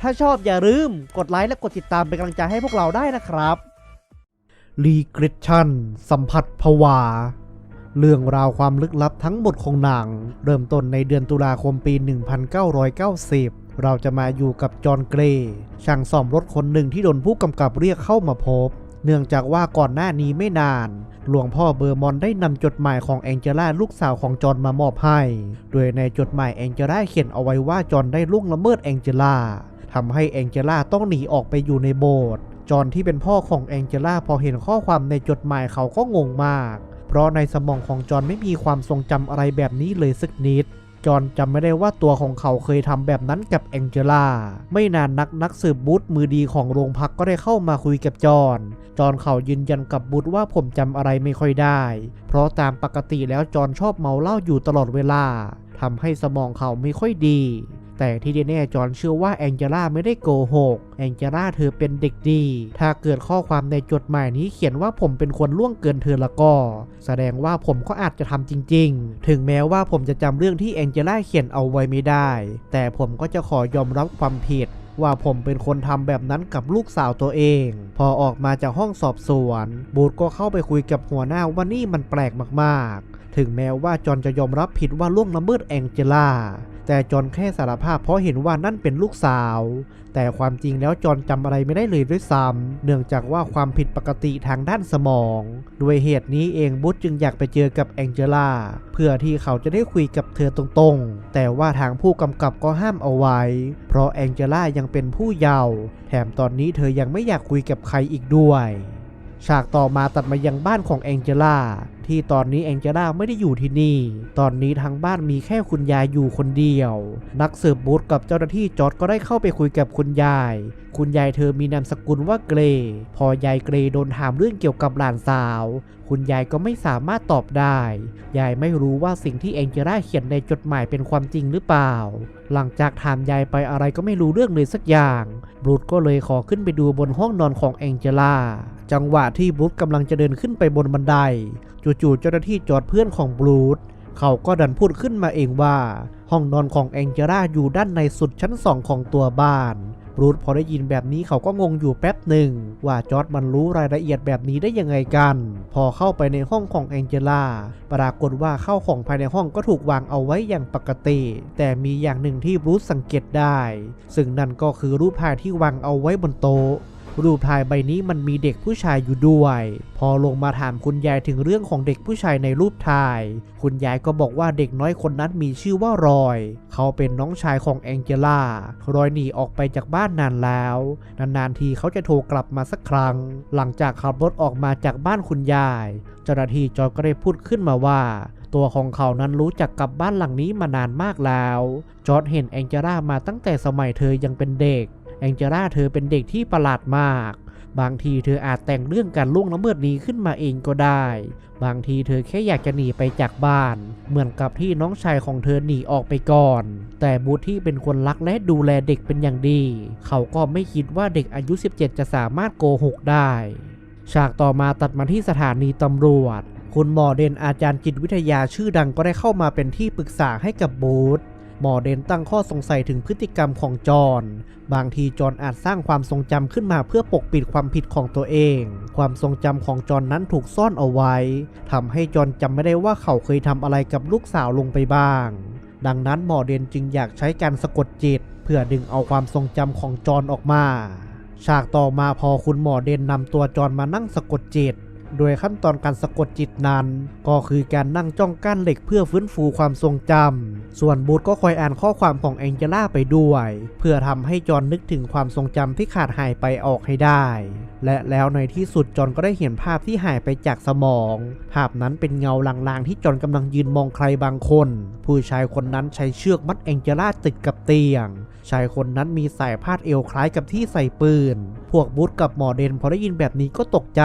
ถ้าชอบอย่าลืมกดไลค์และกดติดตามเป็นกำลังใจให้พวกเราได้นะครับรีกริชันสัมผัสผวา เรื่องราวความลึกลับทั้งหมดของหนัง เริ่มต้นในเดือนตุลาคมปี 1990 เราจะมาอยู่กับจอห์นเกรย์ช่างซ่อมรถคนหนึ่งที่โดนผู้กำกับเรียกเข้ามาพบ เนื่องจากว่าก่อนหน้านี้ไม่นาน หลวงพ่อเบอร์มอนได้นำจดหมายของแองเจล่าลูกสาวของจอห์นมามอบให้ โดยในจดหมายแองเจล่าเขียนเอาไว้ว่าจอห์นได้ล่วงละเมิดแองเจล่า ทำให้แองเจล่าต้องหนีออกไปอยู่ในโบสถ์จอห์นที่เป็นพ่อของแองเจล่าพอเห็นข้อความในจดหมายเขาก็งงมาก เพราะในสมองของจอห์นไม่มีความทรงจำอะไรแบบนี้เลยสักนิดจอห์นจำไม่ได้ว่าตัวของเขาเคยทำแบบนั้นกับแองเจล่า ไม่นานนักนักสืบบูธมือดีของโรงพักก็ได้เข้ามาคุยกับจอห์นจอห์นเขายืนยันกับบูธว่าผมจำอะไรไม่ค่อยได้ เพราะตามปกติแล้วจอห์นชอบเมาเหล้าอยู่ตลอดเวลาทำให้สมองเขาไม่ค่อยดี แต่ที่แน่จอนเชื่อว่าแองเจล่าไม่ได้โกหก แองเจล่าเธอเป็นเด็กดี ถ้าเกิดข้อความในจดหมายนี้เขียนว่าผมเป็นคนล่วงเกินเธอละก็ แสดงว่าผมก็อาจจะทำจริง ๆ ถึงแม้ว่าผมจะจำเรื่องที่แองเจล่าเขียนเอาไว้ไม่ได้ แต่ผมก็จะขอยอมรับความผิดว่าผมเป็นคนทำแบบนั้นกับลูกสาวตัวเอง พอออกมาจากห้องสอบสวน บูธก็เข้าไปคุยกับหัวหน้าว่านี่มันแปลกมากๆ ถึงแม้ว่าจอนจะยอมรับผิดว่าล่วงละเมิดแองเจล่า แต่จอนแค่สารภาพเพราะเห็นว่านั่นเป็นลูกสาว แต่ความจริงแล้วจอนจำอะไรไม่ได้เลยด้วยซ้ำเนื่องจากว่าความผิดปกติทางด้านสมองด้วยเหตุนี้เองบูธจึงอยากไปเจอกับแองเจล่าเพื่อที่เขาจะได้คุยกับเธอตรงๆ แต่ว่าทางผู้กำกับก็ห้ามเอาไว้ เพราะแองเจล่ายังเป็นผู้เยาว์แถมตอนนี้เธอยังไม่อยากคุยกับใครอีกด้วย ฉากต่อมาตัดมายังบ้านของแองเจล่า ที่ตอนนี้แองเจล่าไม่ได้อยู่ที่นี่ ตอนนี้ทางบ้านมีแค่คุณยายอยู่คนเดียว นักสืบบูธกับเจ้าหน้าที่จอร์ดก็ได้เข้าไปคุยกับคุณยายคุณยายเธอมีนามสกุลว่าเกรย์พอยายเกรย์โดนถามเรื่องเกี่ยวกับหลานสาว คุณยายก็ไม่สามารถตอบได้ ยายไม่รู้ว่าสิ่งที่แองเจล่าเขียนในจดหมายเป็นความจริงหรือเปล่า หลังจากถามยายไปอะไรก็ไม่รู้เรื่องเลยสักอย่างบรูธก็เลยขอขึ้นไปดูบนห้องนอนของแองเจล่า จังหวะที่บรูธกำลังจะเดินขึ้นไปบนบันได จู่ๆเจ้าหน้าที่จอดเพื่อนของบรูธเขาก็ดันพูดขึ้นมาเองว่า ห้องนอนของแองเจล่าอยู่ด้านในสุดชั้นสองของตัวบ้าน รูธพอได้ยินแบบนี้เขาก็งงอยู่แป๊บหนึ่ง ว่าจอร์ดมันรู้รายละเอียดแบบนี้ได้ยังไงกัน พอเข้าไปในห้องของแองเจล่าปรากฏว่าเข้าของภายในห้องก็ถูกวางเอาไว้อย่างปกติ แต่มีอย่างหนึ่งที่บรูธสังเกตได้ ซึ่งนั่นก็คือรูปถ่ายที่วางเอาไว้บนโต๊ะ รูปถ่ายใบนี้มันมีเด็กผู้ชายอยู่ด้วย พอลงมาถามคุณยายถึงเรื่องของเด็กผู้ชายในรูปถ่าย คุณยายก็บอกว่าเด็กน้อยคนนั้นมีชื่อว่ารอย เขาเป็นน้องชายของแองเจล่ารอยหนีออกไปจากบ้านนานแล้ว นานๆทีเขาจะโทรกลับมาสักครั้ง หลังจากขับรถออกมาจากบ้านคุณยาย เจ้าหน้าที่จอยก็ได้พูดขึ้นมาว่าตัวของเขานั้นรู้จักกับบ้านหลังนี้มานานมากแล้ว จอร์ดเห็นแองเจล่ามาตั้งแต่สมัยเธอยังเป็นเด็ก แองเจล่าเธอเป็นเด็กที่ประหลาดมาก บางทีเธออาจแต่งเรื่องการล่วงละเมิดนี้ขึ้นมาเองก็ได้ บางทีเธอแค่อยากจะหนีไปจากบ้าน เหมือนกับที่น้องชายของเธอหนีออกไปก่อน แต่บูธที่เป็นคนรักและดูแลเด็กเป็นอย่างดี เขาก็ไม่คิดว่าเด็กอายุ 17 จะสามารถโกหกได้ ฉากต่อมาตัดมาที่สถานีตำรวจคุณหมอเดนอาจารย์จิตวิทยาชื่อดังก็ได้เข้ามาเป็นที่ปรึกษาให้กับบูธ หมอเดนตั้งข้อสงสัยถึงพฤติกรรมของจอนบางทีจอนอาจสร้างความทรงจำขึ้นมาเพื่อปกปิดความผิดของตัวเอง ความทรงจำของจอนนั้นถูกซ่อนเอาไว้ทำให้จอนจำไม่ได้ว่าเขาเคยทำอะไรกับลูกสาวลงไปบ้าง ดังนั้นหมอเดนจึงอยากใช้การสะกดจิต เพื่อดึงเอาความทรงจำของจอนออกมา ฉากต่อมาพอคุณหมอเดนนำตัวจอนมานั่งสะกดจิต โดยขั้นตอนการสะกดจิตนั้น ก็คือการนั่งจ้องก้านเหล็กเพื่อฟื้นฟูความทรงจำ ส่วนบูธก็คอยอ่านข้อความของแองเจล่าไปด้วย เพื่อทำให้จอนนึกถึงความทรงจำที่ขาดหายไปออกให้ได้ และแล้วในที่สุดจอนก็ได้เห็นภาพที่หายไปจากสมอง ภาพนั้นเป็นเงาลางๆที่จอนกำลังยืนมองใครบางคน ผู้ชายคนนั้นใช้เชือกมัดแองเจล่าติดกับเตียง ชายคนนั้นมีสายพาดเอวคล้ายกับที่ใส่ปืน พวกบูธกับหมอเดนพอได้ยินแบบนี้ก็ตกใจ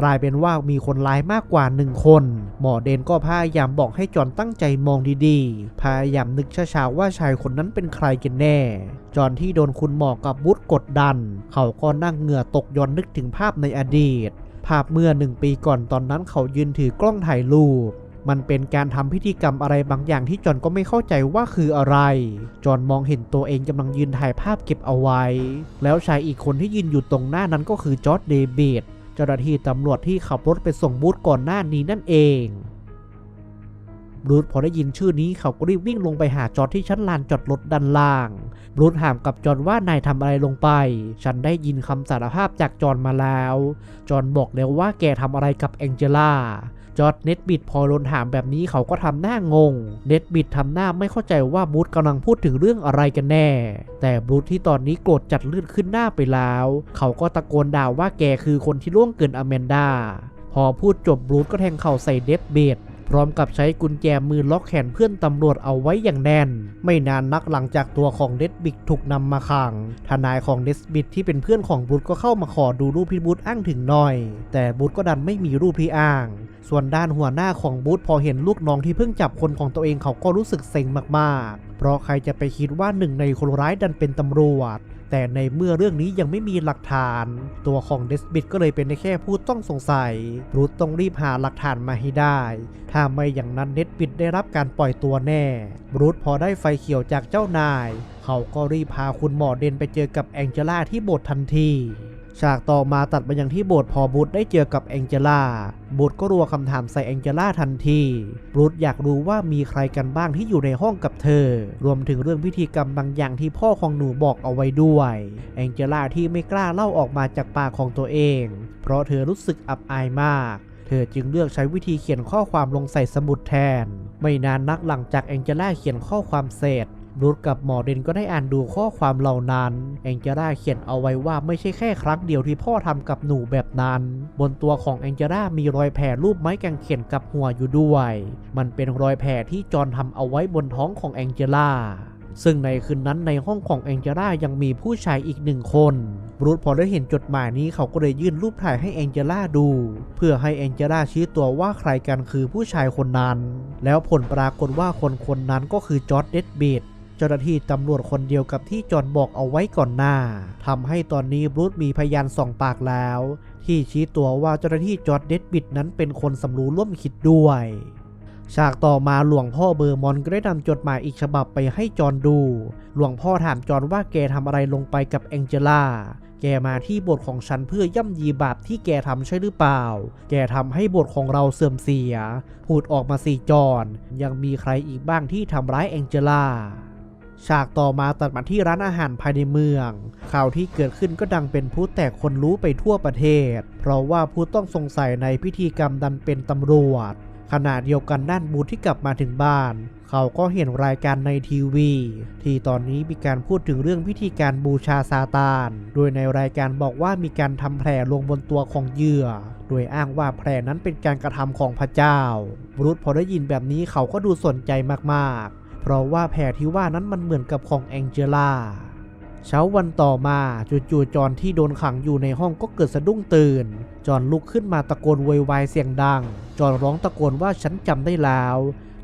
กลายเป็นว่ามีคนร้ายมากกว่าหนึ่งคน หมอเดนก็พยายามบอกให้จอนตั้งใจมองดีๆ พยายามนึกช้าๆว่าชายคนนั้นเป็นใครกันแน่ จอนที่โดนคุณหมอกับบูธกดดัน เขาก็นั่งเหงื่อตกย้อนนึกถึงภาพในอดีต ภาพเมื่อหนึ่งปีก่อนตอนนั้นเขายืนถือกล้องถ่ายรูป มันเป็นการทำพิธีกรรมอะไรบางอย่างที่จอห์นก็ไม่เข้าใจว่าคืออะไร จอห์นมองเห็นตัวเองกำลังยืนถ่ายภาพเก็บเอาไว้ แล้วชายอีกคนที่ยืนอยู่ตรงหน้านั้นก็คือจอร์ดเดวิดเจ้าหน้าที่ตำรวจที่ขับรถไปส่งบูธก่อนหน้านี้นั่นเองบรูธพอได้ยินชื่อนี้เขาก็รีบวิ่งลงไปหาจอร์ดที่ชั้นลานจอดรถด้านล่าง รูธถามกับจอห์นว่านายทำอะไรลงไป ฉันได้ยินคำสารภาพจากจอห์นมาแล้ว จอห์นบอกแล้วว่าแกทำอะไรกับแองเจล่าจอร์ดเน็ตบิดพอโดนถามแบบนี้เขาก็ทำหน้างง เน็ตบิดทำหน้าไม่เข้าใจว่าบูธกำลังพูดถึงเรื่องอะไรกันแน่ แต่บูธที่ตอนนี้โกรธจัดเลือดขึ้นหน้าไปแล้ว เขาก็ตะโกนด่าว่าแกคือคนที่ล่วงเกินอแมนดา พอพูดจบบูธก็แทงเข่าใส่เดฟเบด พร้อมกับใช้กุญแจมือล็อกแขนเพื่อนตำรวจเอาไว้อย่างแน่น ไม่นานนักหลังจากตัวของเดดบิกถูกนำมาขัง ทนายของเดสบิกที่เป็นเพื่อนของบูธก็เข้ามาขอดูรูปที่บูธอ้างถึงหน่อย แต่บูธก็ดันไม่มีรูปที่อ้าง ส่วนด้านหัวหน้าของบูธพอเห็นลูกน้องที่เพิ่งจับคนของตัวเองเขาก็รู้สึกเซ็งมากๆ เพราะใครจะไปคิดว่าหนึ่งในคนร้ายดันเป็นตำรวจ แต่ในเมื่อเรื่องนี้ยังไม่มีหลักฐาน ตัวของเดสบิดก็เลยเป็นได้แค่ผู้ต้องสงสัยบรูธต้องรีบหาหลักฐานมาให้ได้ ถ้าไม่อย่างนั้นเดสบิดได้รับการปล่อยตัวแน่บรูธพอได้ไฟเขียวจากเจ้านาย เขาก็รีบพาคุณหมอเดนไปเจอกับแองเจล่าที่โบสถ์ทันที ฉากต่อมาตัดมายังที่โบสถ์พอบูธได้เจอกับแองเจล่าบูธก็รัวคำถามใส่แองเจล่าทันทีบูธอยากรู้ว่ามีใครกันบ้างที่อยู่ในห้องกับเธอ รวมถึงเรื่องพิธีกรรมบางอย่างที่พ่อของหนูบอกเอาไว้ด้วยแองเจล่าที่ไม่กล้าเล่าออกมาจากปากของตัวเอง เพราะเธอรู้สึกอับอายมาก เธอจึงเลือกใช้วิธีเขียนข้อความลงใส่สมุดแทน ไม่นานนักหลังจากแองเจล่าเขียนข้อความเสร็จ บรูธกับหมอเดนก็ได้อ่านดูข้อความเหล่านั้นแองเจล่าเขียนเอาไว้ว่าไม่ใช่แค่ครั้งเดียวที่พ่อทำกับหนูแบบนั้น บนตัวของแองเจล่ามีรอยแผลรูปไม้กางเขนกับหัวอยู่ด้วย มันเป็นรอยแผลที่จอห์นทำเอาไว้บนท้องของแองเจล่าซึ่งในคืนนั้นในห้องของแองเจล่ายังมีผู้ชายอีกหนึ่งคนบรูธพอได้เห็นจดหมายนี้เขาก็เลยยื่นรูปถ่ายให้แองเจล่าดู เพื่อให้แองเจล่าชี้ตัวว่าใครกันคือผู้ชายคนนั้น แล้วผลปรากฏว่าคนคนนั้นก็คือจอร์ดเดดบีด เจ้าหน้าที่ตำรวจคนเดียวกับที่จอนบอกเอาไว้ก่อนหน้าทำให้ตอนนี้บรูธมีพยานสองปากแล้ว ที่ชี้ตัวว่าเจ้าหน้าที่จอร์ดเดดบิดนั้นเป็นคนสำรู้ร่วมคิดด้วยฉากต่อมาหลวงพ่อเบอร์มอนก็ได้นำจดหมายอีกฉบับไปให้จอห์นดู หลวงพ่อถามจอห์นว่าแกทำอะไรลงไปกับแองเจล่า แกมาที่บทของฉันเพื่อย่ำยีบาปที่แกทำใช่หรือเปล่า แกทำให้บทของเราเสื่อมเสีย พูดออกมาสิจอห์นยังมีใครอีกบ้างที่ทำร้ายแองเจล่า ฉากต่อมาตัดมาที่ร้านอาหารภายในเมือง ข่าวที่เกิดขึ้นก็ดังเป็นผู้แตกคนรู้ไปทั่วประเทศ เพราะว่าผู้ต้องสงสัยในพิธีกรรมดันเป็นตำรวจ ขณะเดียวกันด้านบูธที่กลับมาถึงบ้าน เขาก็เห็นรายการในทีวี ที่ตอนนี้มีการพูดถึงเรื่องพิธีการบูชาซาตาน โดยในรายการบอกว่ามีการทำแผลลงบนตัวของเหยื่อ โดยอ้างว่าแผลนั้นเป็นการกระทำของพระเจ้าบรูธพอได้ยินแบบนี้เขาก็ดูสนใจมากๆ เพราะว่าแผลที่ว่านั้นมันเหมือนกับของแองเจล่าเช้าวันต่อมาจู่ๆจอนที่โดนขังอยู่ในห้องก็เกิดสะดุ้งตื่น จอนลุกขึ้นมาตะโกนโวยวายเสียงดัง จอนร้องตะโกนว่าฉันจำได้แล้ว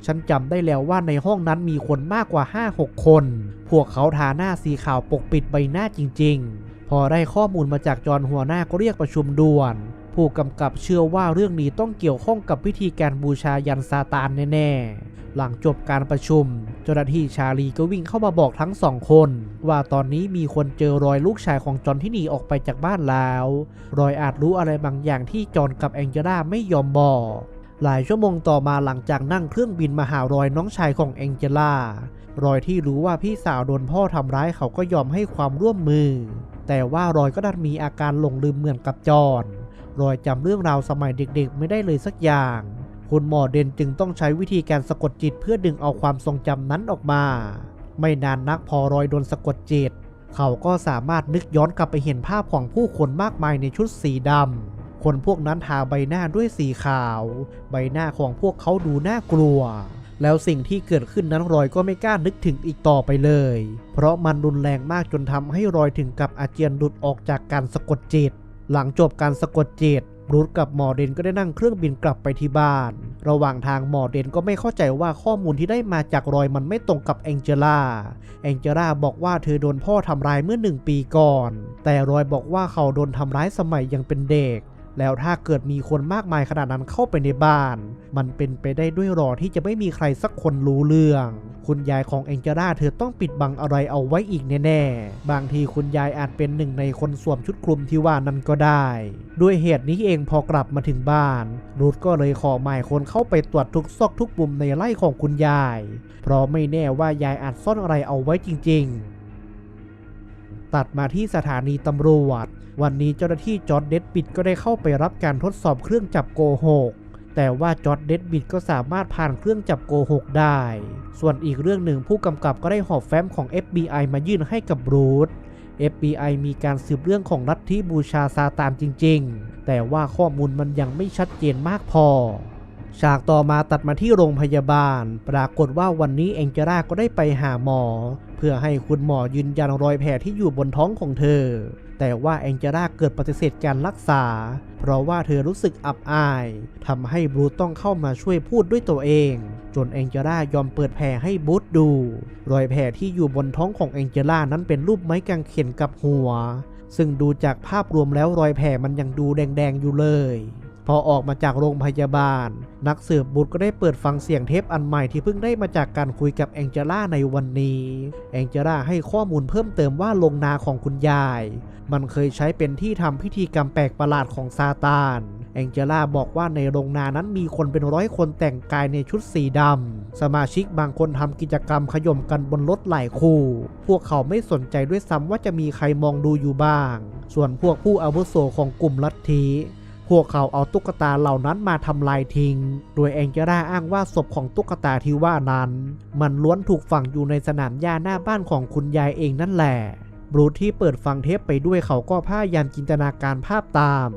ฉันจำได้แล้วว่าในห้องนั้นมีคนมากกว่า 5-6 คน พวกเขาทาหน้าสีขาวปกปิดใบหน้าจริง ๆ พอได้ข้อมูลมาจากจอนหัวหน้าก็เรียกประชุมด่วน ผู้กำกับเชื่อว่าเรื่องนี้ต้องเกี่ยวข้องกับพิธีการบูชายันซาตานแน่ๆ หลังจบการประชุม เจ้าหน้าที่ชาลีก็วิ่งเข้ามาบอกทั้งสองคน ว่าตอนนี้มีคนเจอรอยลูกชายของจอห์นที่หนีออกไปจากบ้านแล้ว รอยอาจรู้อะไรบางอย่างที่จอห์นกับแองเจล่าไม่ยอมบอกหลายชั่วโมงต่อมาหลังจากนั่งเครื่องบินมาหารอยน้องชายของแองเจล่า รอยที่รู้ว่าพี่สาวโดนพ่อทำร้ายเขาก็ยอมให้ความร่วมมือ แต่ว่ารอยก็ดันมีอาการหลงลืมเหมือนกับจอห์น รอยจำเรื่องราวสมัยเด็กๆ ไม่ได้เลยสักอย่าง คุณหมอเดนจึงต้องใช้วิธีการสะกดจิตเพื่อดึงเอาความทรงจำนั้นออกมา ไม่นานนักพอรอยโดนสะกดจิต เขาก็สามารถนึกย้อนกลับไปเห็นภาพของผู้คนมากมายในชุดสีดำคนพวกนั้นทาใบหน้าด้วยสีขาว ใบหน้าของพวกเขาดูน่ากลัวแล้วสิ่งที่เกิดขึ้นนั้นรอยก็ไม่กล้านึกถึงอีกต่อไปเลย เพราะมันรุนแรงมากจนทำให้รอยถึงกับอาเจียนหลุดออกจากการสะกดจิต หลังจบการสะกดจิตบรูทกับหมอเดนก็ได้นั่งเครื่องบินกลับไปที่บ้าน ระหว่างทางหมอเดนก็ไม่เข้าใจว่าข้อมูลที่ได้มาจากรอยมันไม่ตรงกับแองเจล่า แองเจล่าบอกว่าเธอโดนพ่อทำร้ายเมื่อหนึ่งปีก่อน แต่รอยบอกว่าเขาโดนทำร้ายสมัยยังเป็นเด็ก แล้วถ้าเกิดมีคนมากมายขนาดนั้นเข้าไปในบ้าน มันเป็นไปได้ด้วยหรอที่จะไม่มีใครสักคนรู้เรื่อง คุณยายของเองเจล่าเธอต้องปิดบังอะไรเอาไว้อีกแน่ๆ บางทีคุณยายอาจเป็นหนึ่งในคนสวมชุดคลุมที่ว่านั้นก็ได้ ด้วยเหตุนี้เองพอกลับมาถึงบ้าน รูทก็เลยขอหมายคนเข้าไปตรวจทุกซอกทุกมุมในไร่ของคุณยาย เพราะไม่แน่ว่ายายอาจซ่อนอะไรเอาไว้จริง ๆ ตัดมาที่สถานีตำรวจ วันนี้เจ้าหน้าที่จอร์ดเดดบิดก็ได้เข้าไปรับการทดสอบเครื่องจับโกหก แต่ว่าจอร์ดเดดบิดก็สามารถผ่านเครื่องจับโกหกได้ ส่วนอีกเรื่องหนึ่งผู้กำกับก็ได้หอบแฟ้มของ FBI มายื่นให้กับบรูซ FBI มีการสืบเรื่องของลัทธิบูชาซาตานจริง ๆ แต่ว่าข้อมูลมันยังไม่ชัดเจนมากพอ ฉากต่อมาตัดมาที่โรงพยาบาล ปรากฏว่าวันนี้เองเจราก็ได้ไปหาหมอ เพื่อให้คุณหมอยืนยันรอยแผลที่อยู่บนท้องของเธอ แต่ว่าแองเจราเกิดปฏิเสธการรักษา เพราะว่าเธอรู้สึกอับอายทำให้บรูธต้องเข้ามาช่วยพูดด้วยตัวเอง จนแองเจล่ายอมเปิดแผลให้บูธดู รอยแผลที่อยู่บนท้องของแองเจล่านั้นเป็นรูปไม้กางเขนกับหัว ซึ่งดูจากภาพรวมแล้วรอยแผลมันยังดูแดงๆอยู่เลย พอออกมาจากโรงพยาบาล นักสืบบุตรก็ได้เปิดฟังเสียงเทปอันใหม่ที่เพิ่งได้มาจากการคุยกับแองเจล่าในวันนี้แองเจล่าให้ข้อมูลเพิ่มเติมว่าลงนาของคุณยาย มันเคยใช้เป็นที่ทำพิธีกรรมแปลกประหลาดของซาตานแองเจล่าบอกว่าในโรงนานั้นมีคนเป็นร้อยคนแต่งกายในชุดสีดำ สมาชิกบางคนทำกิจกรรมขย่มกันบนรถหลายคู่ พวกเขาไม่สนใจด้วยซ้ำว่าจะมีใครมองดูอยู่บ้าง ส่วนพวกผู้อาวุโสของกลุ่มลัทธิ พวกเขาเอาตุ๊กตาเหล่านั้นมาทำลายทิ้ง โดยแองเจล่าอ้างว่าศพของตุ๊กตาที่ว่านั้น มันล้วนถูกฝังอยู่ในสนามหญ้าหน้าบ้านของคุณยายเองนั่นแหละบรูทที่เปิดฟังเทปไปด้วยเขาก็พายามจินตนาการภาพตาม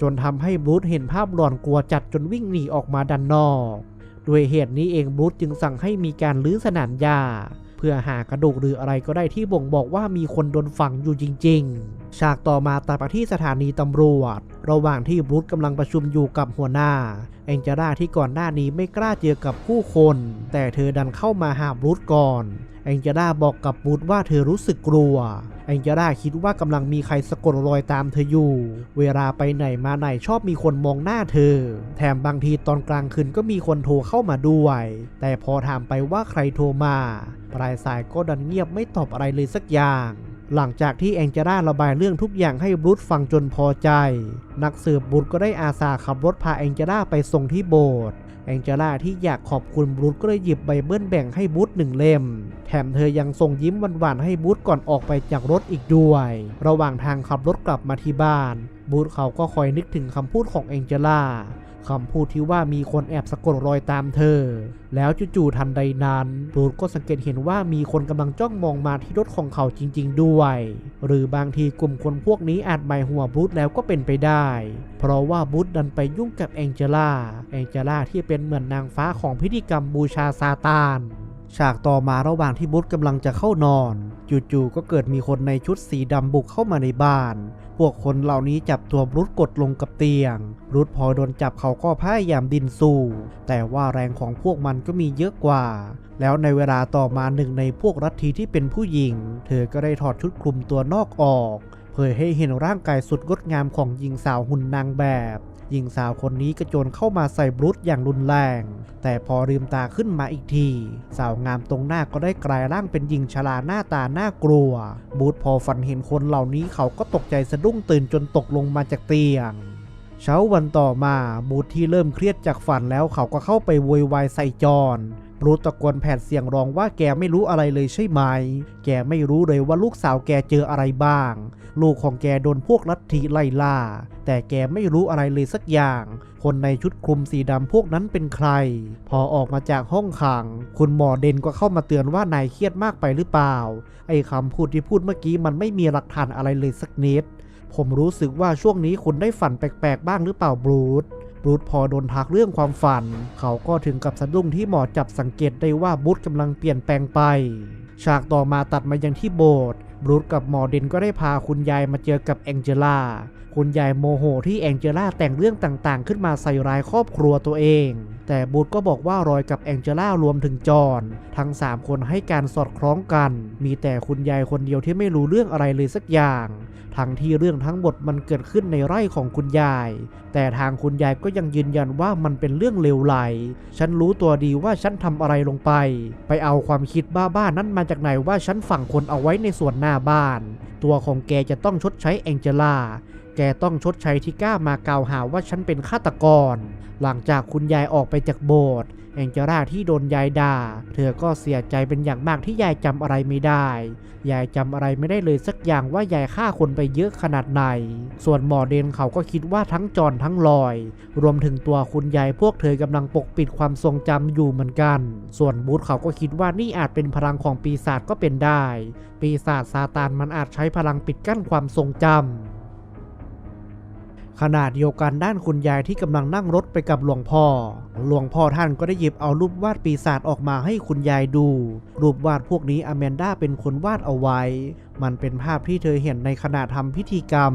จนทำให้บรูทเห็นภาพหลอนกลัวจัดจนวิ่งหนีออกมาด้านนอก ด้วยเหตุนี้เองบรูทจึงสั่งให้มีการลื้อสนามหญ้าเพื่อหากระดูกหรืออะไรก็ได้ที่บ่งบอกว่ามีคนโดนฝังอยู่จริง ๆ ฉากต่อมาตัดไปที่สถานีตำรวจ ระหว่างที่บรูทกำลังประชุมอยู่กับหัวหน้า แองเจล่าที่ก่อนหน้านี้ไม่กล้าเจอกับผู้คน แต่เธอดันเข้ามาหาบรูทก่อน แองเจล่าบอกกับบรูทว่าเธอรู้สึกกลัว แองเจล่าคิดว่ากำลังมีใครสะกดรอยตามเธออยู่ เวลาไปไหนมาไหนชอบมีคนมองหน้าเธอ แถมบางทีตอนกลางคืนก็มีคนโทรเข้ามาด้วย แต่พอถามไปว่าใครโทรมา ปลายสายก็ดันเงียบไม่ตอบอะไรเลยสักอย่าง หลังจากที่แองเจล่าระบายเรื่องทุกอย่างให้บรูซฟังจนพอใจ นักสืบบรูซก็ได้อาสาขับรถพาแองเจล่าไปส่งที่โบสถ์แองเจล่าที่อยากขอบคุณบรูซก็เลยหยิบไบเบิลแบ่งให้บรูซหนึ่งเล่ม แถมเธอยังส่งยิ้มหวานๆให้บรูซก่อนออกไปจากรถอีกด้วย ระหว่างทางขับรถกลับมาที่บ้านบรูซเขาก็คอยนึกถึงคำพูดของแองเจล่า คำพูดที่ว่ามีคนแอบสะกดรอยตามเธอ แล้วจู่ๆทันใดนั้นบรูซก็สังเกตเห็นว่ามีคนกำลังจ้องมองมาที่รถของเขาจริง ๆ ด้วย หรือบางทีกลุ่มคนพวกนี้อาจหมายหัวบรูซแล้วก็เป็นไปได้ เพราะว่าบรูซดันไปยุ่งกับแองเจล่า แองเจล่าที่เป็นเหมือนนางฟ้าของพิธีกรรมบูชาซาตานฉากต่อมาระหว่างที่บรูซกำลังจะเข้านอน จู่ๆก็เกิดมีคนในชุดสีดำบุกเข้ามาในบ้าน พวกคนเหล่านี้จับตัวบรูซกดลงกับเตียงบรูซพอโดนจับเขาก็พยายามดินสู้ แต่ว่าแรงของพวกมันก็มีเยอะกว่า แล้วในเวลาต่อมาหนึ่งในพวกรัฐทีที่เป็นผู้หญิง เธอก็ได้ถอดชุดคลุมตัวนอกออกเผยให้เห็นร่างกายสุดงดงามของหญิงสาวหุ่นนางแบบ หญิงสาวคนนี้กระโจนเข้ามาใส่บรูซอย่างรุนแรง แต่พอลืมตาขึ้นมาอีกที สาวงามตรงหน้าก็ได้กลายร่างเป็นหญิงชราหน้าตาน่ากลัว บูธพอฝันเห็นคนเหล่านี้เขาก็ตกใจสะดุ้งตื่นจนตกลงมาจากเตียงเช้าวันต่อมาบูธที่เริ่มเครียดจากฝันแล้วเขาก็เข้าไปโวยวายใส่จอนบรูธตะโกนแผดเสียงร้องว่าแกไม่รู้อะไรเลยใช่ไหม แกไม่รู้เลยว่าลูกสาวแกเจออะไรบ้าง ลูกของแกโดนพวกลัทธิไล่ล่า แต่แกไม่รู้อะไรเลยสักอย่าง คนในชุดคลุมสีดำพวกนั้นเป็นใคร พอออกมาจากห้องขัง คุณหมอเดนก็เข้ามาเตือนว่านายเครียดมากไปหรือเปล่า ไอ้คำพูดที่พูดเมื่อกี้มันไม่มีหลักฐานอะไรเลยสักนิด ผมรู้สึกว่าช่วงนี้คุณได้ฝันแปลกๆ บ้างหรือเปล่าบรูธบรูธพอโดนทักเรื่องความฝัน เขาก็ถึงกับสะดุ้งที่หมอจับสังเกตได้ว่าบรูธกำลังเปลี่ยนแปลงไป ฉากต่อมาตัดมายังที่โบสถ์ บรูธกับหมอเดนก็ได้พาคุณยายมาเจอกับแองเจล่า คุณยายโมโหที่แองเจล่าแต่งเรื่องต่างๆ ขึ้นมาใส่ร้ายครอบครัวตัวเอง แต่บูธก็บอกว่ารอยกับแองเจล่ารวมถึงจอห์นทั้ง 3 คนให้การสอดคล้องกัน มีแต่คุณยายคนเดียวที่ไม่รู้เรื่องอะไรเลยสักอย่าง ทั้งที่เรื่องทั้งหมดมันเกิดขึ้นในไร่ของคุณยาย แต่ทางคุณยายก็ยังยืนยันว่ามันเป็นเรื่องเลวไหล ฉันรู้ตัวดีว่าฉันทำอะไรลงไป ไปเอาความคิดบ้าๆนั้นมาจากไหนว่าฉันฝังคนเอาไว้ในส่วนหน้าบ้าน ตัวของแกจะต้องชดใช้แองเจล่า แกต้องชดใช้ที่กล้ามากล่าวหาว่าฉันเป็นฆาตกร หลังจากคุณยายออกไปจากโบสถ์แองเจล่าที่โดนยายด่า เธอก็เสียใจเป็นอย่างมากที่ยายจำอะไรไม่ได้ ยายจำอะไรไม่ได้เลยสักอย่างว่ายายฆ่าคนไปเยอะขนาดไหน ส่วนหมอเดนเขาก็คิดว่าทั้งจอนทั้งลอย รวมถึงตัวคุณยายพวกเธอกำลังปกปิดความทรงจำอยู่เหมือนกัน ส่วนบูธเขาก็คิดว่านี่อาจเป็นพลังของปีศาจก็เป็นได้ ปีศาจซาตานมันอาจใช้พลังปิดกั้นความทรงจำ ขณะเดียวกันด้านคุณยายที่กำลังนั่งรถไปกับหลวงพ่อ หลวงพ่อท่านก็ได้หยิบเอารูปวาดปีศาจออกมาให้คุณยายดู รูปวาดพวกนี้อแมนด้าเป็นคนวาดเอาไว้ มันเป็นภาพที่เธอเห็นในขณะทำพิธีกรรม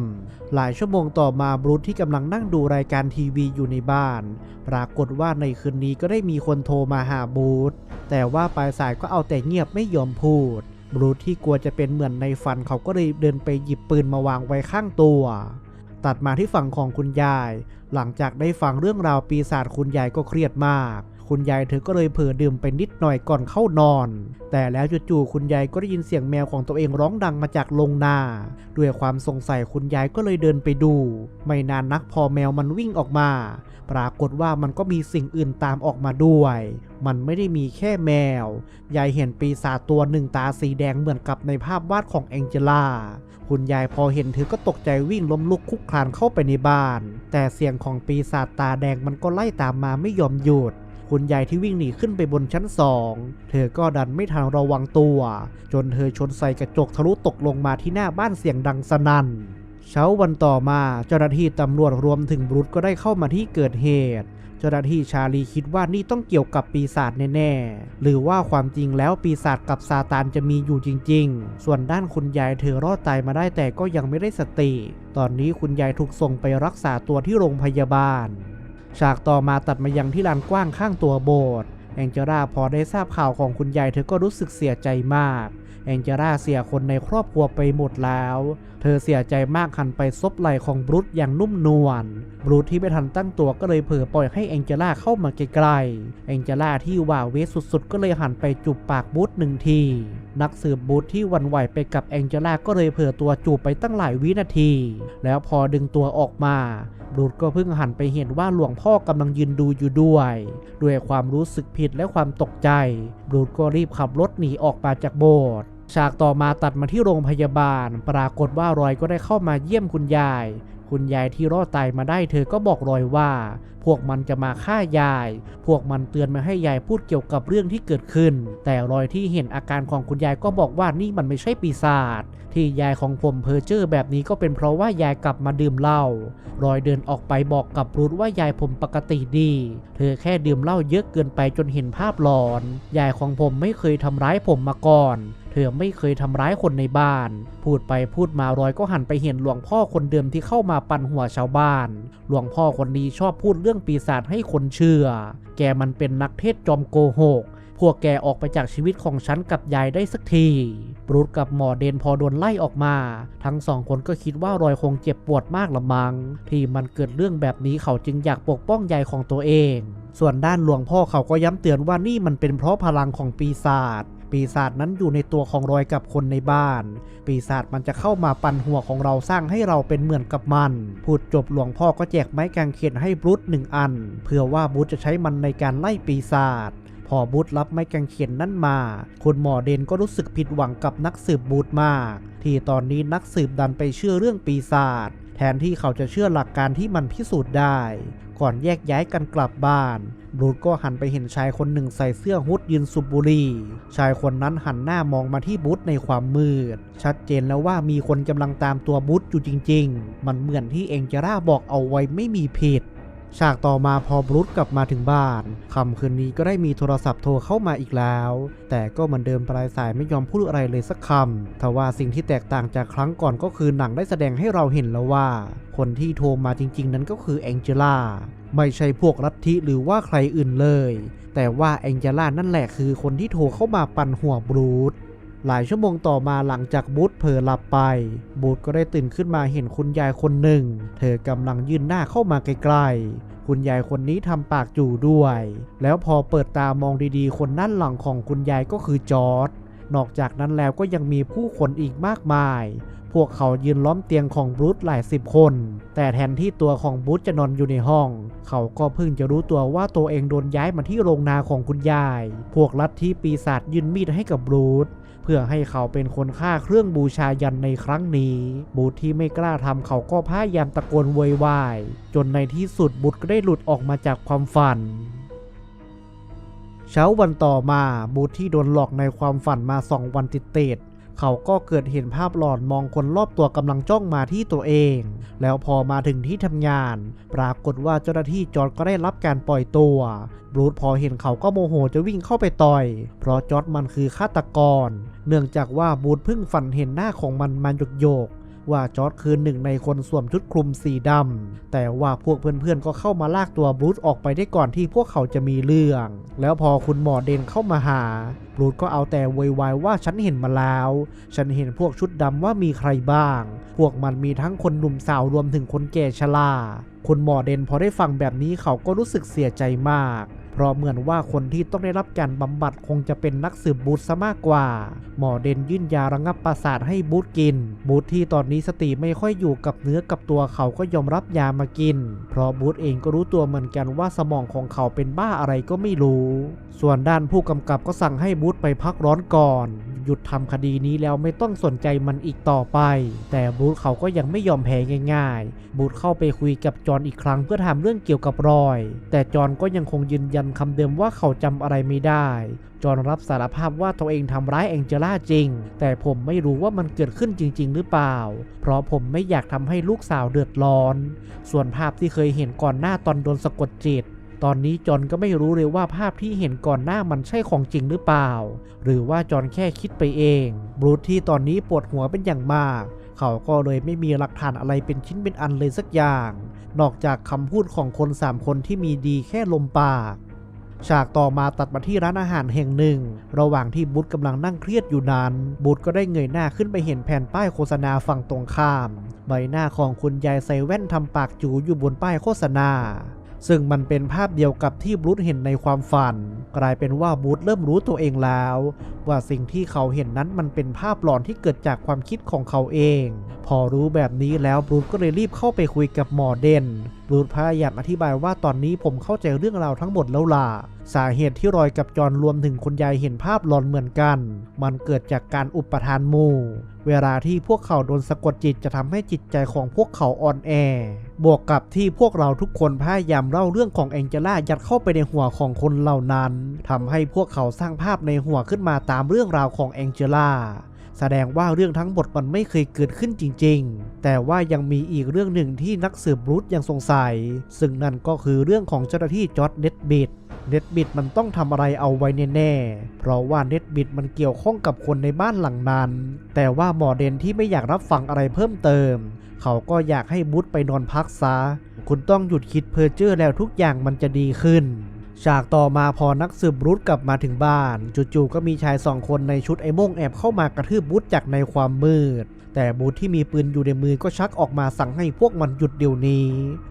หลายชั่วโมงต่อมาบรูซที่กำลังนั่งดูรายการทีวีอยู่ในบ้าน ปรากฏว่าในคืนนี้ก็ได้มีคนโทรมาหาบูธแต่ว่าปลายสายก็เอาแต่เงียบไม่ยอมพูดบรูซที่กลัวจะเป็นเหมือนในฝันเขาก็เลยเดินไปหยิบปืนมาวางไว้ข้างตัว ตัดมาที่ฝั่งของคุณยาย หลังจากได้ฟังเรื่องราวปีศาจคุณยายก็เครียดมาก คุณยายเธอก็เลยเผลอดื่มไปนิดหน่อยก่อนเข้านอน แต่แล้วจู่ๆคุณยายก็ได้ยินเสียงแมวของตัวเองร้องดังมาจากโรงนาด้วยความสงสัยคุณยายก็เลยเดินไปดู ไม่นานนักพอแมวมันวิ่งออกมา ปรากฏว่ามันก็มีสิ่งอื่นตามออกมาด้วย มันไม่ได้มีแค่แมว ยายเห็นปีศาจตัวหนึ่งตาสีแดงเหมือนกับในภาพวาดของแองเจล่าคุณยายพอเห็นเธอก็ตกใจวิ่งล้มลุกคุกคลานเข้าไปในบ้าน แต่เสียงของปีศาจตาแดงมันก็ไล่ตามมาไม่ยอมหยุด คุณยายที่วิ่งหนีขึ้นไปบนชั้นสอง เธอก็ดันไม่ทันระวังตัว จนเธอชนใส่กระจกทะลุตกลงมาที่หน้าบ้านเสียงดังสนั่นเช้าวันต่อมาเจ้าหน้าที่ตำรวจรวมถึงบรูซก็ได้เข้ามาที่เกิดเหตุ เจ้าหน้าที่ชาลีคิดว่านี่ต้องเกี่ยวกับปีศาจแน่ๆ หรือว่าความจริงแล้วปีศาจกับซาตานจะมีอยู่จริงๆ ส่วนด้านคุณยายเธอรอดตายมาได้แต่ก็ยังไม่ได้สติ ตอนนี้คุณยายถูกส่งไปรักษาตัวที่โรงพยาบาล ฉากต่อมาตัดมายังที่ลานกว้างข้างตัวโบสถ์แองเจล่าพอได้ทราบข่าวของคุณยายเธอก็รู้สึกเสียใจมาก แองเจล่าเสียคนในครอบครัวไปหมดแล้ว เธอเสียใจมากหันไปซบไหล่ของบรูซอย่างนุ่มนวล บรูซที่ไม่ทันตั้งตัวก็เลยเผลอปล่อยให้แองเจล่าเข้ามาใกล้ๆ แองเจล่าที่ว่าเวสสุดๆ ก็เลยหันไปจูบปากบรูซหนึ่งที นักสืบบรูซที่วันไหวไปกับแองเจล่าก็เลยเผลอตัวจูบไปตั้งหลายวินาที แล้วพอดึงตัวออกมาบรูซก็เพิ่งหันไปเห็นว่าหลวงพ่อกำลังยืนดูอยู่ด้วย ด้วยความรู้สึกผิดและความตกใจบรูซก็รีบขับรถหนีออกมาจากโบสถ์ ฉากต่อมาตัดมาที่โรงพยาบาล ปรากฏว่ารอยก็ได้เข้ามาเยี่ยมคุณยาย คุณยายที่รอดตายมาได้เธอก็บอกรอยว่า พวกมันจะมาฆ่ายาย พวกมันเตือนมาให้ยายพูดเกี่ยวกับเรื่องที่เกิดขึ้น แต่รอยที่เห็นอาการของคุณยายก็บอกว่านี่มันไม่ใช่ปีศาจ ที่ยายของผมเพอเจอร์แบบนี้ก็เป็นเพราะว่ายายกลับมาดื่มเหล้า รอยเดินออกไปบอกกับรูทว่ายายผมปกติดี เธอแค่ดื่มเหล้าเยอะเกินไปจนเห็นภาพหลอน ยายของผมไม่เคยทำร้ายผมมาก่อน เธอไม่เคยทำร้ายคนในบ้าน พูดไปพูดมารอยก็หันไปเห็นหลวงพ่อคนเดิมที่เข้ามาปั่นหัวชาวบ้าน หลวงพ่อคนนี้ชอบพูดเรื่องปีศาจให้คนเชื่อ แกมันเป็นนักเทศจอมโกหกพวกแกออกไปจากชีวิตของฉันกับยายได้สักที บรูซกับหมอเดนพอโดนไล่ออกมา ทั้งสองคนก็คิดว่ารอยคงเจ็บปวดมากละมัง ที่มันเกิดเรื่องแบบนี้เขาจึงอยากปกป้องยายของตัวเอง ส่วนด้านหลวงพ่อเขาก็ย้ำเตือนว่านี่มันเป็นเพราะพลังของปีศาจ ปีศาจนั้นอยู่ในตัวของรอยกับคนในบ้าน ปีศาจมันจะเข้ามาปั่นหัวของเราสร้างให้เราเป็นเหมือนกับมัน พูดจบหลวงพ่อก็แจกไม้กางเขนให้บรูซหนึ่งอัน เพื่อว่าบรูซจะใช้มันในการไล่ปีศาจพอบูธรับไม้กางเขนนั่นมา คุณหมอเดนก็รู้สึกผิดหวังกับนักสืบบูธมาก ที่ตอนนี้นักสืบดันไปเชื่อเรื่องปีศาจ แทนที่เขาจะเชื่อหลักการที่มันพิสูจน์ได้ ก่อนแยกย้ายกันกลับบ้านบรูธก็หันไปเห็นชายคนหนึ่งใส่เสื้อฮุดยืนสุบบุรี ชายคนนั้นหันหน้ามองมาที่บูธในความมืด ชัดเจนแล้วว่ามีคนกำลังตามตัวบูธอยู่จริง ๆ มันเหมือนที่เองเจร่าบอกเอาไว้ไม่มีผิด ฉากต่อมาพอบรูซกลับมาถึงบ้านคำคืนนี้ก็ได้มีโทรศัพท์โทรเข้ามาอีกแล้ว แต่ก็เหมือนเดิมปลายสายไม่ยอมพูดอะไรเลยสักคำทว่าสิ่งที่แตกต่างจากครั้งก่อนก็คือหนังได้แสดงให้เราเห็นแล้วว่า คนที่โทรมาจริง ๆ นั้นก็คือแองเจล่าไม่ใช่พวกลัทธิหรือว่าใครอื่นเลย แต่ว่าแองเจล่านั่นแหละคือคนที่โทรเข้ามาปั่นหัวบรูซ หลายชั่วโมงต่อมาหลังจากบูธเผลอหลับไป บูธก็ได้ตื่นขึ้นมาเห็นคุณยายคนหนึ่ง เธอกำลังยื่นหน้าเข้ามาไกลๆ คุณยายคนนี้ทำปากจู่ด้วย แล้วพอเปิดตามองดีๆ คนด้านหลังของคุณยายก็คือจอร์ดนอกจากนั้นแล้วก็ยังมีผู้คนอีกมากมาย พวกเขายืนล้อมเตียงของบรูซหลายสิบคน แต่แทนที่ตัวของบรูซจะนอนอยู่ในห้อง เขาก็เพิ่งจะรู้ตัวว่าตัวเองโดนย้ายมาที่โรงนาของคุณยาย พวกลัทธิปีศาจยืนมีดให้กับบรูซเพื่อให้เขาเป็นคนฆ่าเครื่องบูชายันในครั้งนี้ บุตรที่ไม่กล้าทำเขาก็พยายามตะโกนโวยวายจนในที่สุดบุตรก็ได้หลุดออกมาจากความฝันเช้าวันต่อมาบูธที่โดนหลอกในความฝันมาสองวันติดติด เขาก็เกิดเห็นภาพหลอนมองคนรอบตัวกำลังจ้องมาที่ตัวเอง แล้วพอมาถึงที่ทำงาน ปรากฏว่าเจ้าหน้าที่จอร์ดก็ได้รับการปล่อยตัวบรูธพอเห็นเขาก็โมโหจะวิ่งเข้าไปต่อย เพราะจอร์ดมันคือฆาตกร เนื่องจากว่าบูธเพิ่งฝันเห็นหน้าของมันมันโยกๆ ว่าจอร์ดคือหนึ่งในคนสวมชุดคลุมสีดำแต่ว่าพวกเพื่อนๆก็เข้ามาลากตัวบรูซออกไปได้ก่อนที่พวกเขาจะมีเรื่อง แล้วพอคุณหมอเดนเข้ามาหาบรูซก็เอาแต่ไวยวายว่าฉันเห็นมาแล้ว ฉันเห็นพวกชุดดำว่ามีใครบ้าง พวกมันมีทั้งคนหนุ่มสาวรวมถึงคนแก่ชราคุณหมอเดนพอได้ฟังแบบนี้เขาก็รู้สึกเสียใจมาก เพราะเหมือนว่าคนที่ต้องได้รับการบำบัดคงจะเป็นนักสืบบูธซะมากกว่า หมอเดนยื่นยาระงับประสาทให้บูธกิน บูธที่ตอนนี้สติไม่ค่อยอยู่กับเนื้อกับตัวเขาก็ยอมรับยามากิน เพราะบูธเองก็รู้ตัวเหมือนกันว่าสมองของเขาเป็นบ้าอะไรก็ไม่รู้ ส่วนด้านผู้กำกับก็สั่งให้บูธไปพักร้อนก่อน หยุดทำคดีนี้แล้วไม่ต้องสนใจมันอีกต่อไป แต่บูธเขาก็ยังไม่ยอมแพ้ง่าย ๆ บูธเข้าไปคุยกับจอนอีกครั้งเพื่อถามเรื่องเกี่ยวกับรอย แต่จอนก็ยังคงยืนยันคำเดิมว่าเขาจำอะไรไม่ได้ จอนรับสารภาพว่าตัวเองทำร้ายแองเจล่าจริง แต่ผมไม่รู้ว่ามันเกิดขึ้นจริง ๆ หรือเปล่า เพราะผมไม่อยากทำให้ลูกสาวเดือดร้อน ส่วนภาพที่เคยเห็นก่อนหน้าตอนโดนสะกดจิต ตอนนี้จอนก็ไม่รู้เลยว่าภาพที่เห็นก่อนหน้ามันใช่ของจริงหรือเปล่า หรือว่าจอนแค่คิดไปเองบรูธที่ตอนนี้ปวดหัวเป็นอย่างมาก เขาก็เลยไม่มีหลักฐานอะไรเป็นชิ้นเป็นอันเลยสักอย่าง นอกจากคำพูดของคนสามคนที่มีดีแค่ลมปากฉากต่อมาตัดมาที่ร้านอาหารแห่งหนึ่ง ระหว่างที่บุ๊ทกำลังนั่งเครียดอยู่นั้น บุ๊ทก็ได้เงยหน้าขึ้นไปเห็นแผ่นป้ายโฆษณาฝั่งตรงข้าม ใบหน้าของคุณยายใส่แว่นทำปากจูอยู่บนป้ายโฆษณา ซึ่งมันเป็นภาพเดียวกับที่บรูธเห็นในความฝัน กลายเป็นว่าบรูธเริ่มรู้ตัวเองแล้ว ว่าสิ่งที่เขาเห็นนั้นมันเป็นภาพหลอนที่เกิดจากความคิดของเขาเอง พอรู้แบบนี้แล้วบรูธก็เลยรีบเข้าไปคุยกับหมอเดน รูธพยายามอธิบายว่าตอนนี้ผมเข้าใจเรื่องราวทั้งหมดแล้วล่ะ สาเหตุที่รอยกับจอนรวมถึงคุณยายเห็นภาพหลอนเหมือนกัน มันเกิดจากการอุปทานมู่เวลาที่พวกเขาโดนสะกดจิตจะทำให้จิตใจของพวกเขาอ่อนแอ บวกกับที่พวกเราทุกคนพยายามเล่าเรื่องของแองเจล่ายัดเข้าไปในหัวของคนเหล่านั้นทำให้พวกเขาสร้างภาพในหัวขึ้นมาตามเรื่องราวของแองเจล่า แสดงว่าเรื่องทั้งหมดมันไม่เคยเกิดขึ้นจริง ๆ แต่ว่ายังมีอีกเรื่องหนึ่งที่นักสืบรูทยังสงสัย ซึ่งนั่นก็คือเรื่องของเจ้าหน้าที่จอร์ดเน็ตบิดเน็ตบิดมันต้องทำอะไรเอาไว้แน่ๆ เพราะว่าเน็ตบิดมันเกี่ยวข้องกับคนในบ้านหลังนั้น แต่ว่าหมอเดนที่ไม่อยากรับฟังอะไรเพิ่มเติม เขาก็อยากให้บูธไปนอนพักซะ คุณต้องหยุดคิดเพ้อเจ้อแล้วทุกอย่างมันจะดีขึ้น ฉากต่อมาพอนักสืบรูทกลับมาถึงบ้าน จู่ๆก็มีชายสองคนในชุดไอ้โม่งแอบเข้ามากระทืบบูธจากในความมืด แต่บูธที่มีปืนอยู่ในมือก็ชักออกมาสั่งให้พวกมันหยุดเดี๋ยวนี้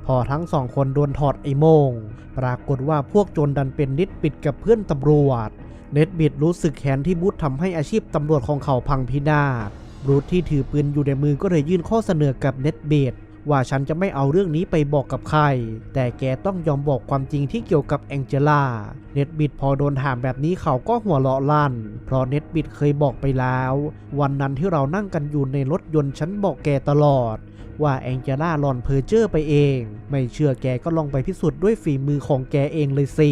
พอทั้งสองคนโดนถอดไอ้โม่งปรากฏว่าพวกโจรดันเป็นนิดปิดกับเพื่อนตำรวจ เน็ตบิดรู้สึกแค้นที่บูธทำให้อาชีพตำรวจของเขาพังพินาศบูธที่ถือปืนอยู่ในมือก็เลยยื่นข้อเสนอกับเน็ตบิด ว่าฉันจะไม่เอาเรื่องนี้ไปบอกกับใคร แต่แกต้องยอมบอกความจริงที่เกี่ยวกับแองเจล่า เน็ตบิดพอโดนถามแบบนี้เขาก็หัวเราะลั่น เพราะเน็ตบิดเคยบอกไปแล้ว วันนั้นที่เรานั่งกันอยู่ในรถยนต์ฉันบอกแกตลอด ว่าแองเจล่าหลอนเพอเจอร์ไปเอง ไม่เชื่อแกก็ลองไปพิสูจน์ด้วยฝีมือของแกเองเลยสิ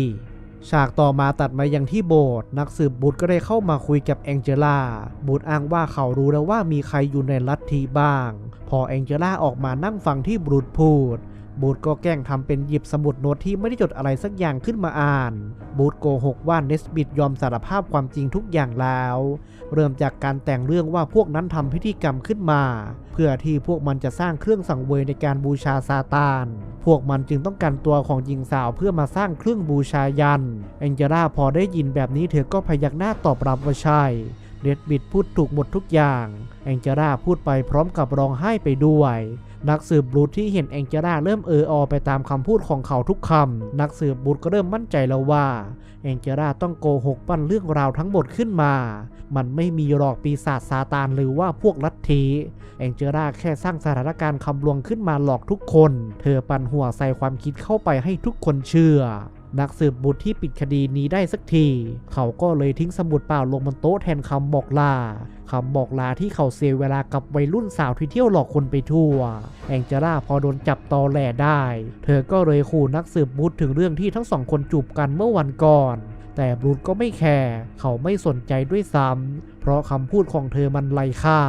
ฉากต่อมาตัดมายังที่โบสถ์นักสืบบูธก็ได้เข้ามาคุยกับแองเจล่าบูธอ้างว่าเขารู้แล้วว่ามีใครอยู่ในลัทธิบ้าง พอแองเจล่าออกมานั่งฟังที่บูธพูด บูธก็แกล้งทำเป็นหยิบสมุดโน้ตที่ไม่ได้จดอะไรสักอย่างขึ้นมาอ่าน บูธโกหกว่าเนสบิดยอมสารภาพความจริงทุกอย่างแล้ว เริ่มจากการแต่งเรื่องว่าพวกนั้นทำพิธีกรรมขึ้นมา เพื่อที่พวกมันจะสร้างเครื่องสังเวยในการบูชาซาตาน พวกมันจึงต้องการตัวของหญิงสาวเพื่อมาสร้างเครื่องบูชายัน แองเจล่าพอได้ยินแบบนี้เธอก็พยักหน้าตอบรับว่าใช่เนเดดบิดพูดถูกหมดทุกอย่าง แองเจล่าพูดไปพร้อมกับร้องไห้ไปด้วย นักสืบบลูธที่เห็นแองเจล่าเริ่มเอออไปตามคำพูดของเขาทุกคำ นักสืบบลูธก็เริ่มมั่นใจแล้วว่าแองเจล่าต้องโกหกปั้นเรื่องราวทั้งหมดขึ้นมา มันไม่มีหรอกปีศาจซาตานหรือว่าพวกลัทธิแองเจล่าแค่สร้างสถานการณ์คำลวงขึ้นมาหลอกทุกคน เธอปั่นหัวใส่ความคิดเข้าไปให้ทุกคนเชื่อ นักสืบบุตรที่ปิดคดีนี้ได้สักที เขาก็เลยทิ้งสมุดเปล่าลงบนโต๊ะแทนคำบอกลาคำบอกลาที่เขาเสียเวลากับวัยรุ่นสาวที่เที่ยวหลอกคนไปทั่ว แองเจล่าพอโดนจับตอแหลได้ เธอก็เลยขู่นักสืบบุตรถึงเรื่องที่ทั้งสองคนจูบกันเมื่อวันก่อน แต่บรูทก็ไม่แคร์ เขาไม่สนใจด้วยซ้ำ เพราะคำพูดของเธอมันไร้ค่า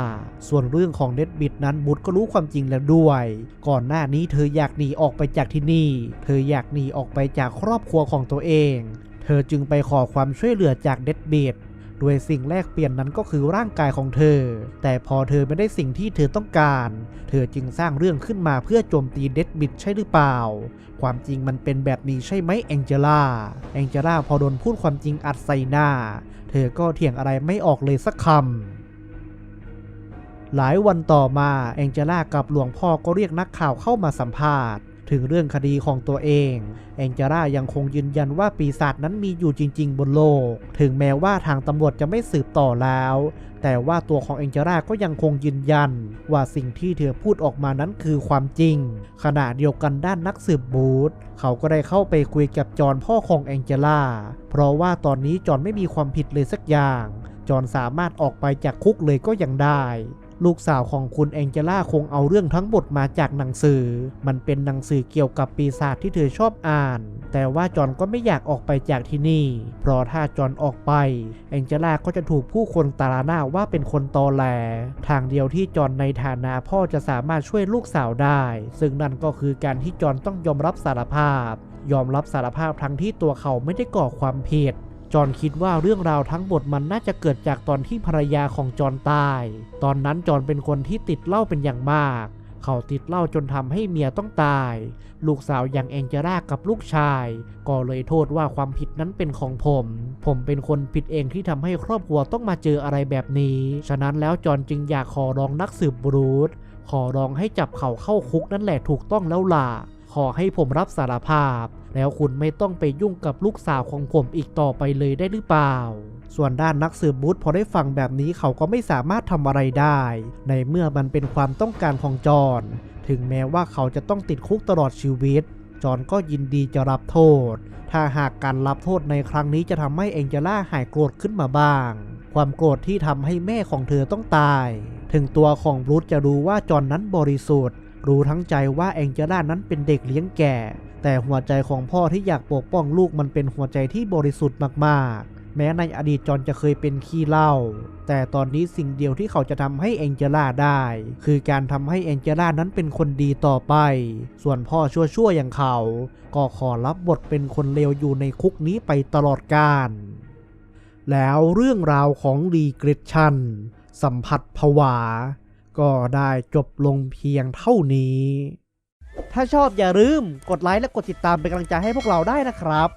ส่วนเรื่องของเน็ตบิดนั้นบุตรก็รู้ความจริงแล้วด้วย ก่อนหน้านี้เธออยากหนีออกไปจากที่นี่ เธออยากหนีออกไปจากครอบครัวของตัวเอง เธอจึงไปขอความช่วยเหลือจากเน็ตบิด โดยสิ่งแรกเปลี่ยนนั้นก็คือร่างกายของเธอ แต่พอเธอไม่ได้สิ่งที่เธอต้องการ เธอจึงสร้างเรื่องขึ้นมาเพื่อโจมตีเดดบิดใช่หรือเปล่า ความจริงมันเป็นแบบนี้ใช่ไหมแองเจล่า แองเจล่าพอโดนพูดความจริงอัดใส่หน้า เธอก็เถียงอะไรไม่ออกเลยสักคำหลายวันต่อมาแองเจล่ากับหลวงพ่อก็เรียกนักข่าวเข้ามาสัมภาษณ์ ถึงเรื่องคดีของตัวเอง แองเจล่ายังคงยืนยันว่าปีศาจนั้นมีอยู่จริง ๆ บนโลก ถึงแม้ว่าทางตำรวจจะไม่สืบต่อแล้ว แต่ว่าตัวของแองเจล่าก็ยังคงยืนยัน ว่าสิ่งที่เธอพูดออกมานั้นคือความจริง ขณะเดียวกันด้านนักสืบบูธเขาก็ได้เข้าไปคุยกับจอห์นพ่อของแองเจล่า เพราะว่าตอนนี้จอห์นไม่มีความผิดเลยสักอย่าง จอห์นสามารถออกไปจากคุกเลยก็ยังได้ ลูกสาวของคุณแองเจล่าคงเอาเรื่องทั้งหมดมาจากหนังสือ มันเป็นหนังสือเกี่ยวกับปีศาจที่เธอชอบอ่าน แต่ว่าจอนก็ไม่อยากออกไปจากที่นี่ เพราะถ้าจอนออกไปแองเจล่าก็จะถูกผู้คนตาลาหน้าว่าเป็นคนตอแหล ทางเดียวที่จอนในฐานะพ่อจะสามารถช่วยลูกสาวได้ ซึ่งนั่นก็คือการที่จอนต้องยอมรับสารภาพ ยอมรับสารภาพทั้งที่ตัวเขาไม่ได้ก่อความผิด จอนคิดว่าเรื่องราวทั้งหมดมันน่าจะเกิดจากตอนที่ภรรยาของจอนตาย ตอนนั้นจอนเป็นคนที่ติดเหล้าเป็นอย่างมาก เขาติดเหล้าจนทำให้เมียต้องตาย ลูกสาวอย่างแองเจล่ากับลูกชาย ก็เลยโทษว่าความผิดนั้นเป็นของผม ผมเป็นคนผิดเองที่ทำให้ครอบครัวต้องมาเจออะไรแบบนี้ ฉะนั้นแล้วจอนจึงอยากขอร้องนักสืบบรูซขอร้องให้จับเขาเข้าคุกนั่นแหละถูกต้องแล้วล่ะ อให้ผมรับสารภาพ แล้วคุณไม่ต้องไปยุ่งกับลูกสาวของผมอีกต่อไปเลยได้หรือเปล่า ส่วนด้านนักสืบบูธพอได้ฟังแบบนี้เขาก็ไม่สามารถทำอะไรได้ ในเมื่อมันเป็นความต้องการของจอห์นถึงแม้ว่าเขาจะต้องติดคุกตลอดชีวิต จอห์นก็ยินดีจะรับโทษ ถ้าหากการรับโทษในครั้งนี้จะทำให้เองเจล่าหายโกรธขึ้นมาบ้าง ความโกรธที่ทำให้แม่ของเธอต้องตาย ถึงตัวของบรูซจะรู้ว่าจอห์นนั้นบริสุทธิ์ รู้ทั้งใจว่าแองเจล่านั้นเป็นเด็กเลี้ยงแก่ แต่หัวใจของพ่อที่อยากปกป้องลูกมันเป็นหัวใจที่บริสุทธิ์มากๆ แม้ในอดีตจอห์นจะเคยเป็นขี้เหล้าแต่ตอนนี้สิ่งเดียวที่เขาจะทำให้แองเจล่าได้ คือการทำให้แองเจล่านั้นเป็นคนดีต่อไป ส่วนพ่อชั่วๆอย่างเขา ก็ขอรับบทเป็นคนเลวอยู่ในคุกนี้ไปตลอดกาลแล้วเรื่องราวของลีเกรชันสัมผัสผวา ก็ได้จบลงเพียงเท่านี้ ถ้าชอบอย่าลืมกดไลค์และกดติดตามเป็นกำลังใจให้พวกเราได้นะครับ